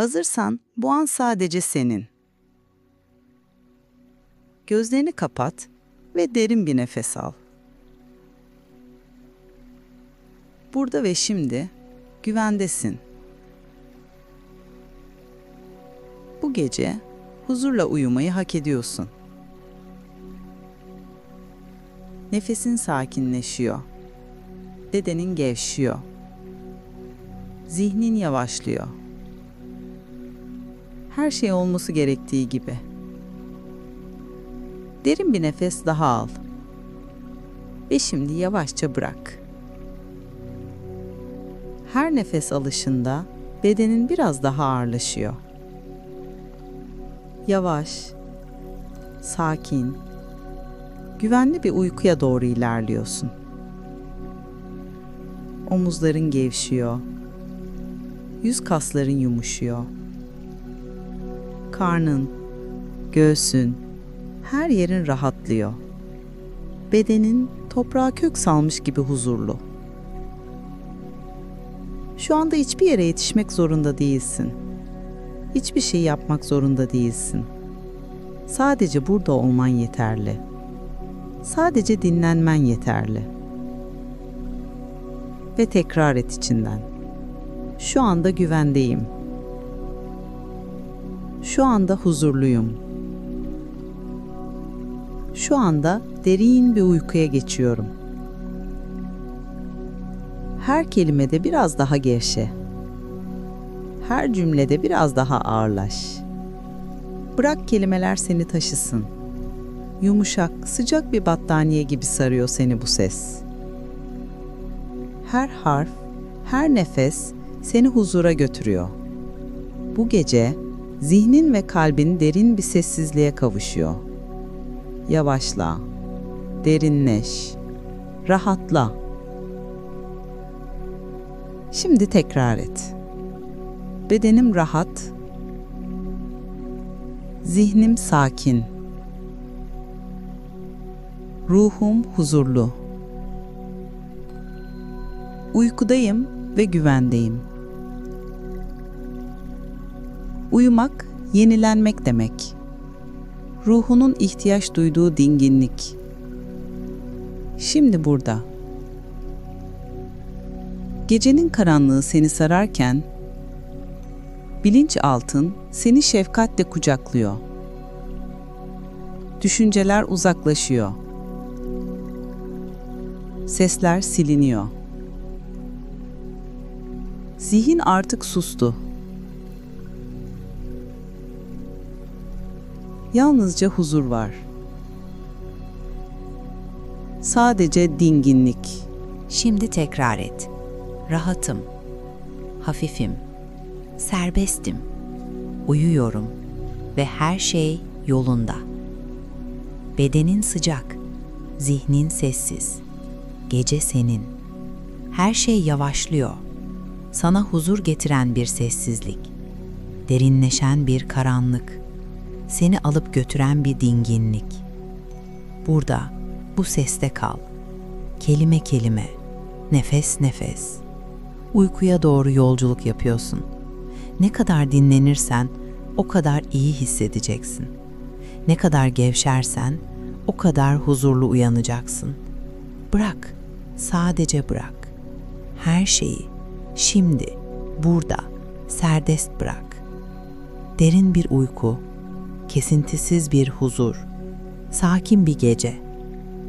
Hazırsan bu an sadece senin. Gözlerini kapat ve derin bir nefes al. Burada ve şimdi güvendesin. Bu gece huzurla uyumayı hak ediyorsun. Nefesin sakinleşiyor. Bedenin gevşiyor. Zihnin yavaşlıyor. Her şey olması gerektiği gibi. Derin bir nefes daha al. Ve şimdi yavaşça bırak. Her nefes alışında bedenin biraz daha ağırlaşıyor. Yavaş, sakin, güvenli bir uykuya doğru ilerliyorsun. Omuzların gevşiyor. Yüz kasların yumuşuyor. Karnın, göğsün, her yerin rahatlıyor. Bedenin toprağa kök salmış gibi huzurlu. Şu anda hiçbir yere yetişmek zorunda değilsin. Hiçbir şey yapmak zorunda değilsin. Sadece burada olman yeterli. Sadece dinlenmen yeterli. Ve tekrar et içinden. Şu anda güvendeyim. Şu anda huzurluyum. Şu anda derin bir uykuya geçiyorum. Her kelimede biraz daha gevşe. Her cümlede biraz daha ağırlaş. Bırak kelimeler seni taşısın. Yumuşak, sıcak bir battaniye gibi sarıyor seni bu ses. Her harf, her nefes seni huzura götürüyor. Bu gece zihnin ve kalbin derin bir sessizliğe kavuşuyor. Yavaşla, derinleş, rahatla. Şimdi tekrar et. Bedenim rahat, zihnim sakin, ruhum huzurlu. Uykudayım ve güvendeyim. Uyumak, yenilenmek demek. Ruhunun ihtiyaç duyduğu dinginlik. Şimdi burada. Gecenin karanlığı seni sararken bilinç altın seni şefkatle kucaklıyor. Düşünceler uzaklaşıyor. Sesler siliniyor. Zihin artık sustu. Yalnızca huzur var. Sadece dinginlik. Şimdi tekrar et. Rahatım. Hafifim. Serbestim. Uyuyorum ve her şey yolunda. Bedenin sıcak, zihnin sessiz. Gece senin. Her şey yavaşlıyor. Sana huzur getiren bir sessizlik. Derinleşen bir karanlık. Seni alıp götüren bir dinginlik. Burada, bu seste kal. Kelime kelime, nefes nefes. Uykuya doğru yolculuk yapıyorsun. Ne kadar dinlenirsen o kadar iyi hissedeceksin. Ne kadar gevşersen o kadar huzurlu uyanacaksın. Bırak, sadece bırak. Her şeyi şimdi, burada, serbest bırak. Derin bir uyku, kesintisiz bir huzur, sakin bir gece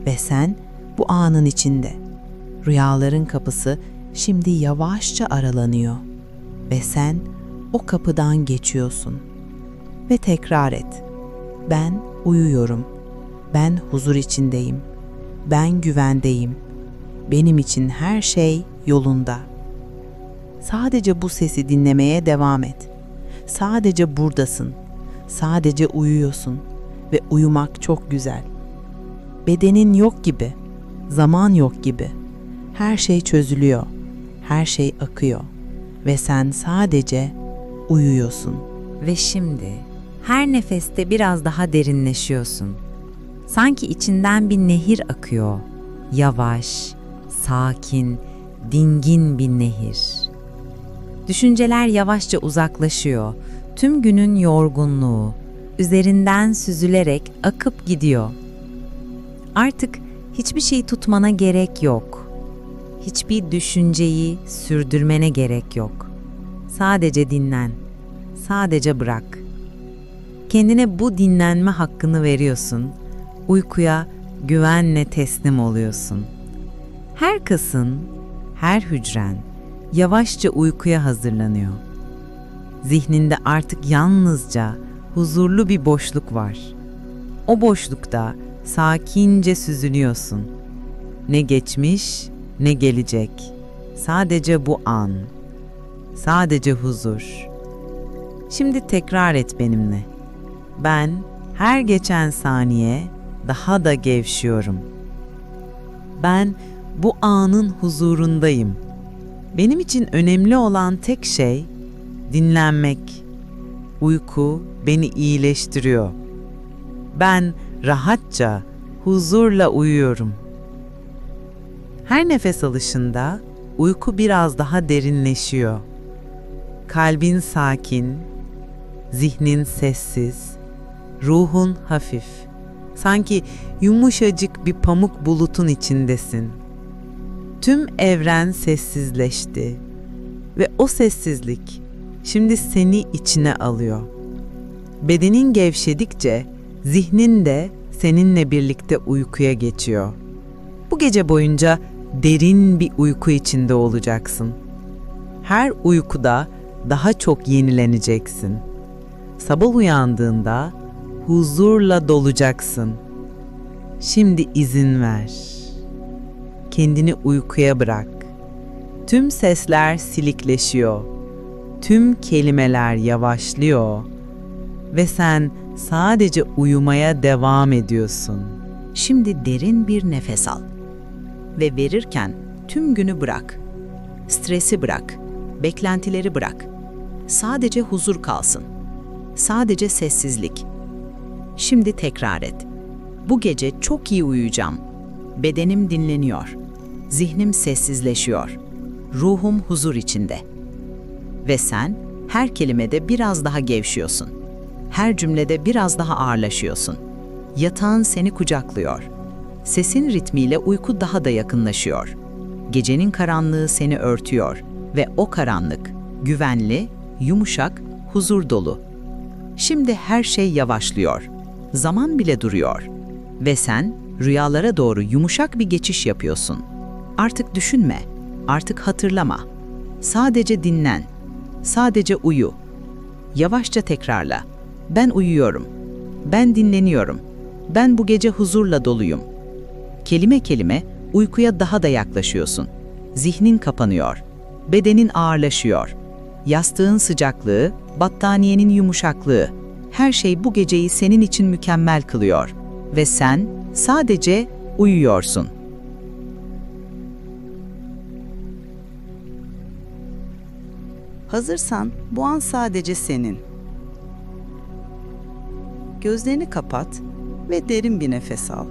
ve sen bu anın içinde. Rüyaların kapısı şimdi yavaşça aralanıyor ve sen o kapıdan geçiyorsun. Ve tekrar et. Ben uyuyorum. Ben huzur içindeyim. Ben güvendeyim. Benim için her şey yolunda. Sadece bu sesi dinlemeye devam et. Sadece buradasın. Sadece uyuyorsun ve uyumak çok güzel. Bedenin yok gibi, zaman yok gibi. Her şey çözülüyor. Her şey akıyor ve sen sadece uyuyorsun. Ve şimdi her nefeste biraz daha derinleşiyorsun. Sanki içinden bir nehir akıyor. Yavaş, sakin, dingin bir nehir. Düşünceler yavaşça uzaklaşıyor. Tüm günün yorgunluğu üzerinden süzülerek akıp gidiyor. Artık hiçbir şey tutmana gerek yok. Hiçbir düşünceyi sürdürmene gerek yok. Sadece dinlen. Sadece bırak. Kendine bu dinlenme hakkını veriyorsun. Uykuya güvenle teslim oluyorsun. Her kasın, her hücren yavaşça uykuya hazırlanıyor. Zihninde artık yalnızca huzurlu bir boşluk var. O boşlukta sakince süzülüyorsun. Ne geçmiş ne gelecek. Sadece bu an. Sadece huzur. Şimdi tekrar et benimle. Ben her geçen saniye daha da gevşiyorum. Ben bu anın huzurundayım. Benim için önemli olan tek şey dinlenmek. Uyku beni iyileştiriyor. Ben rahatça, huzurla uyuyorum. Her nefes alışında uyku biraz daha derinleşiyor. Kalbin sakin, zihnin sessiz, ruhun hafif. Sanki yumuşacık bir pamuk bulutun içindesin. Tüm evren sessizleşti ve o sessizlik şimdi seni içine alıyor. Bedenin gevşedikçe zihnin de seninle birlikte uykuya geçiyor. Bu gece boyunca derin bir uyku içinde olacaksın. Her uykuda daha çok yenileneceksin. Sabah uyandığında huzurla dolacaksın. Şimdi izin ver. Kendini uykuya bırak. Tüm sesler silikleşiyor. Tüm kelimeler yavaşlıyor ve sen sadece uyumaya devam ediyorsun. Şimdi derin bir nefes al. Ve verirken tüm günü bırak. Stresi bırak. Beklentileri bırak. Sadece huzur kalsın. Sadece sessizlik. Şimdi tekrar et. Bu gece çok iyi uyuyacağım. Bedenim dinleniyor. Zihnim sessizleşiyor. Ruhum huzur içinde. Ve sen her kelimede biraz daha gevşiyorsun. Her cümlede biraz daha ağırlaşıyorsun. Yatağın seni kucaklıyor. Sesin ritmiyle uyku daha da yakınlaşıyor. Gecenin karanlığı seni örtüyor ve o karanlık güvenli, yumuşak, huzur dolu. Şimdi her şey yavaşlıyor. Zaman bile duruyor. Ve sen rüyalara doğru yumuşak bir geçiş yapıyorsun. Artık düşünme, artık hatırlama. Sadece dinlen. Sadece uyu. Yavaşça tekrarla. Ben uyuyorum. Ben dinleniyorum. Ben bu gece huzurla doluyum. Kelime kelime uykuya daha da yaklaşıyorsun. Zihnin kapanıyor. Bedenin ağırlaşıyor. Yastığın sıcaklığı, battaniyenin yumuşaklığı. Her şey bu geceyi senin için mükemmel kılıyor ve sen sadece uyuyorsun. Hazırsan bu an sadece senin. Gözlerini kapat ve derin bir nefes al.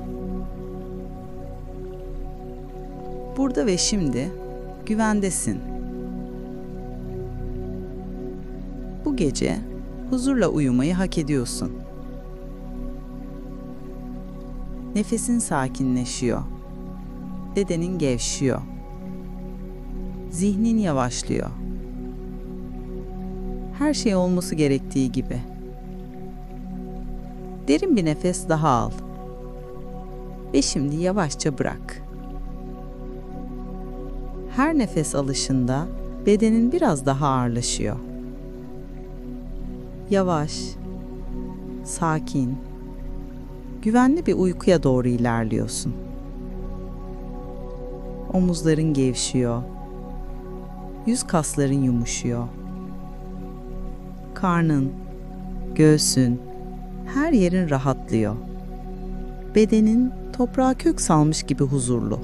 Burada ve şimdi güvendesin. Bu gece huzurla uyumayı hak ediyorsun. Nefesin sakinleşiyor. Bedenin gevşiyor. Zihnin yavaşlıyor. Her şey olması gerektiği gibi. Derin bir nefes daha al. Ve şimdi yavaşça bırak. Her nefes alışında bedenin biraz daha ağırlaşıyor. Yavaş, sakin, güvenli bir uykuya doğru ilerliyorsun. Omuzların gevşiyor. Yüz kasların yumuşuyor. Karnın, göğsün, her yerin rahatlıyor. Bedenin toprağa kök salmış gibi huzurlu.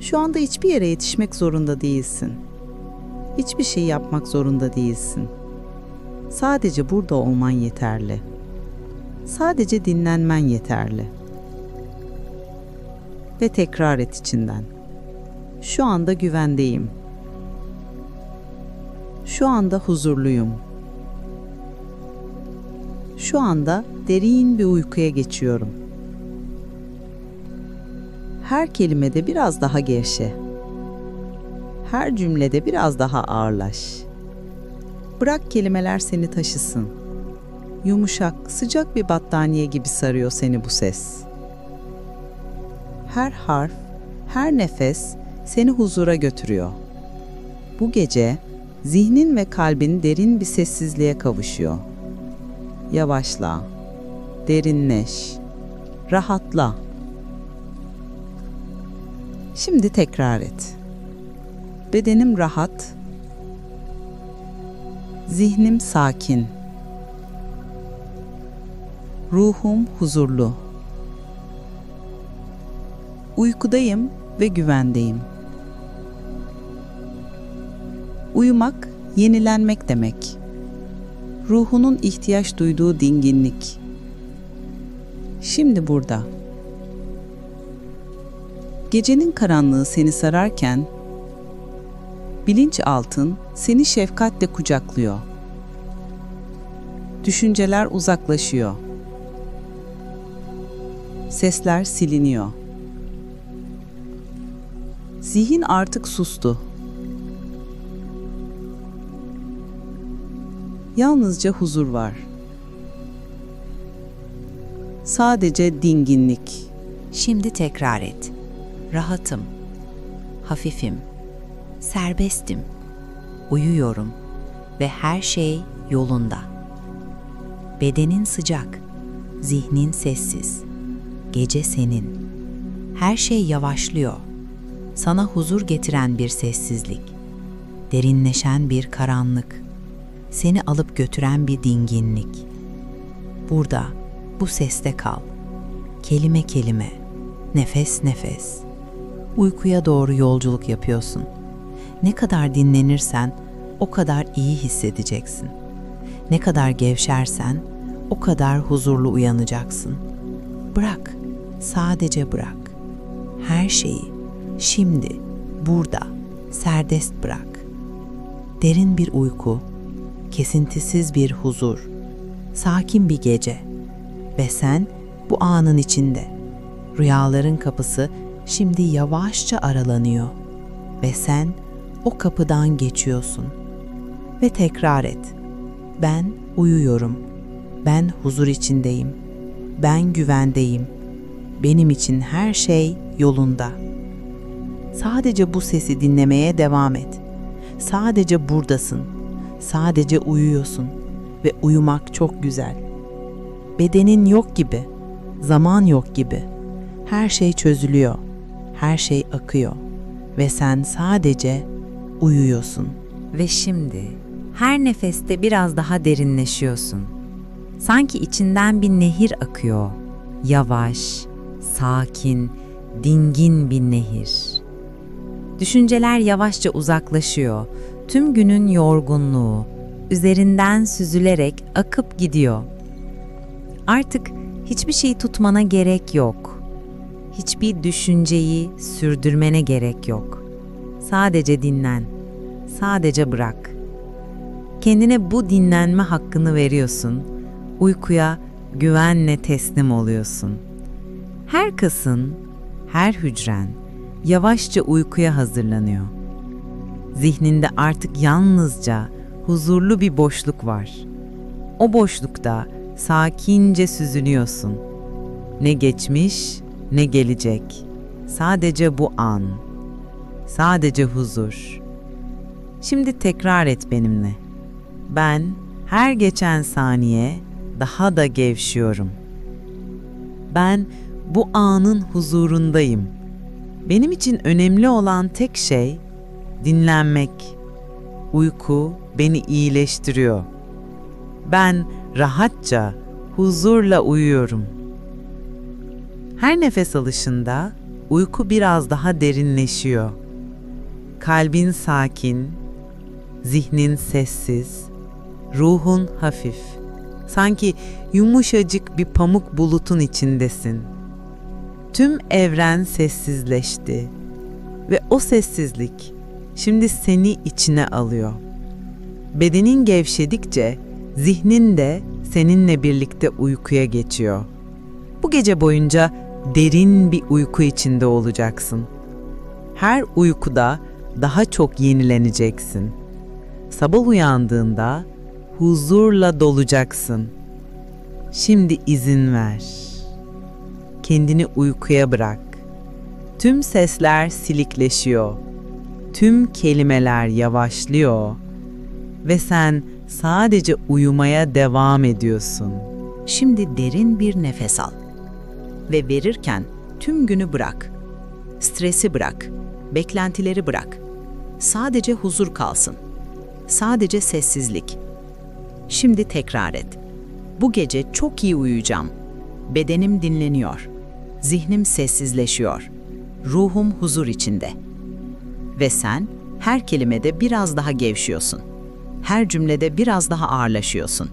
Şu anda hiçbir yere yetişmek zorunda değilsin. Hiçbir şey yapmak zorunda değilsin. Sadece burada olman yeterli. Sadece dinlenmen yeterli. Ve tekrar et içinden. Şu anda güvendeyim. Şu anda huzurluyum. Şu anda derin bir uykuya geçiyorum. Her kelimede biraz daha gevşe. Her cümlede biraz daha ağırlaş. Bırak kelimeler seni taşısın. Yumuşak, sıcak bir battaniye gibi sarıyor seni bu ses. Her harf, her nefes seni huzura götürüyor. Bu gece zihnin ve kalbin derin bir sessizliğe kavuşuyor. Yavaşla, derinleş, rahatla. Şimdi tekrar et. Bedenim rahat, zihnim sakin, ruhum huzurlu. Uykudayım ve güvendeyim. Uyumak, yenilenmek demek. Ruhunun ihtiyaç duyduğu dinginlik. Şimdi burada. Gecenin karanlığı seni sararken, bilinç altın seni şefkatle kucaklıyor. Düşünceler uzaklaşıyor. Sesler siliniyor. Zihin artık sustu. Yalnızca huzur var. Sadece dinginlik. Şimdi tekrar et. Rahatım. Hafifim. Serbestim. Uyuyorum ve her şey yolunda. Bedenin sıcak, zihnin sessiz. Gece senin. Her şey yavaşlıyor. Sana huzur getiren bir sessizlik. Derinleşen bir karanlık. Seni alıp götüren bir dinginlik. Burada, bu seste kal. Kelime kelime, nefes nefes. Uykuya doğru yolculuk yapıyorsun. Ne kadar dinlenirsen o kadar iyi hissedeceksin. Ne kadar gevşersen o kadar huzurlu uyanacaksın. Bırak, sadece bırak. Her şeyi şimdi, burada, serbest bırak. Derin bir uyku, kesintisiz bir huzur, sakin bir gece ve sen bu anın içinde. Rüyaların kapısı şimdi yavaşça aralanıyor ve sen o kapıdan geçiyorsun. Ve tekrar et. Ben uyuyorum. Ben huzur içindeyim. Ben güvendeyim. Benim için her şey yolunda. Sadece bu sesi dinlemeye devam et. Sadece buradasın. Sadece uyuyorsun ve uyumak çok güzel. Bedenin yok gibi, zaman yok gibi. Her şey çözülüyor. Her şey akıyor ve sen sadece uyuyorsun. Ve şimdi her nefeste biraz daha derinleşiyorsun. Sanki içinden bir nehir akıyor. Yavaş, sakin, dingin bir nehir. Düşünceler yavaşça uzaklaşıyor. Tüm günün yorgunluğu üzerinden süzülerek akıp gidiyor. Artık hiçbir şeyi tutmana gerek yok. Hiçbir düşünceyi sürdürmene gerek yok. Sadece dinlen. Sadece bırak. Kendine bu dinlenme hakkını veriyorsun. Uykuya güvenle teslim oluyorsun. Her kasın, her hücren yavaşça uykuya hazırlanıyor. Zihninde artık yalnızca huzurlu bir boşluk var. O boşlukta sakince süzülüyorsun. Ne geçmiş ne gelecek. Sadece bu an. Sadece huzur. Şimdi tekrar et benimle. Ben her geçen saniye daha da gevşiyorum. Ben bu anın huzurundayım. Benim için önemli olan tek şey dinlenmek. Uyku beni iyileştiriyor. Ben rahatça, huzurla uyuyorum. Her nefes alışında uyku biraz daha derinleşiyor. Kalbin sakin, zihnin sessiz, ruhun hafif. Sanki yumuşacık bir pamuk bulutun içindesin. Tüm evren sessizleşti ve o sessizlik şimdi seni içine alıyor. Bedenin gevşedikçe zihnin de seninle birlikte uykuya geçiyor. Bu gece boyunca derin bir uyku içinde olacaksın. Her uykuda daha çok yenileneceksin. Sabah uyandığında huzurla dolacaksın. Şimdi izin ver. Kendini uykuya bırak. Tüm sesler silikleşiyor. Tüm kelimeler yavaşlıyor ve sen sadece uyumaya devam ediyorsun. Şimdi derin bir nefes al. Ve verirken tüm günü bırak. Stresi bırak. Beklentileri bırak. Sadece huzur kalsın. Sadece sessizlik. Şimdi tekrar et. Bu gece çok iyi uyuyacağım. Bedenim dinleniyor. Zihnim sessizleşiyor. Ruhum huzur içinde. Ve sen her kelimede biraz daha gevşiyorsun. Her cümlede biraz daha ağırlaşıyorsun.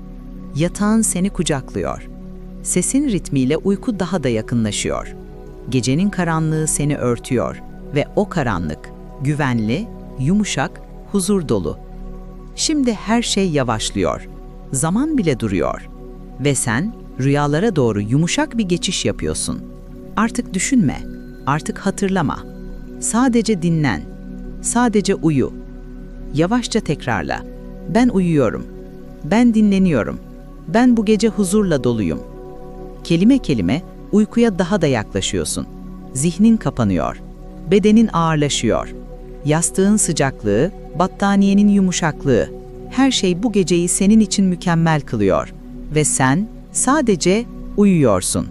Yatağın seni kucaklıyor. Sesin ritmiyle uyku daha da yakınlaşıyor. Gecenin karanlığı seni örtüyor ve o karanlık güvenli, yumuşak, huzur dolu. Şimdi her şey yavaşlıyor. Zaman bile duruyor. Ve sen rüyalara doğru yumuşak bir geçiş yapıyorsun. Artık düşünme, artık hatırlama. Sadece dinlen. Sadece uyu. Yavaşça tekrarla. Ben uyuyorum. Ben dinleniyorum. Ben bu gece huzurla doluyum. Kelime kelime uykuya daha da yaklaşıyorsun. Zihnin kapanıyor. Bedenin ağırlaşıyor. Yastığın sıcaklığı, battaniyenin yumuşaklığı. Her şey bu geceyi senin için mükemmel kılıyor ve sen sadece uyuyorsun.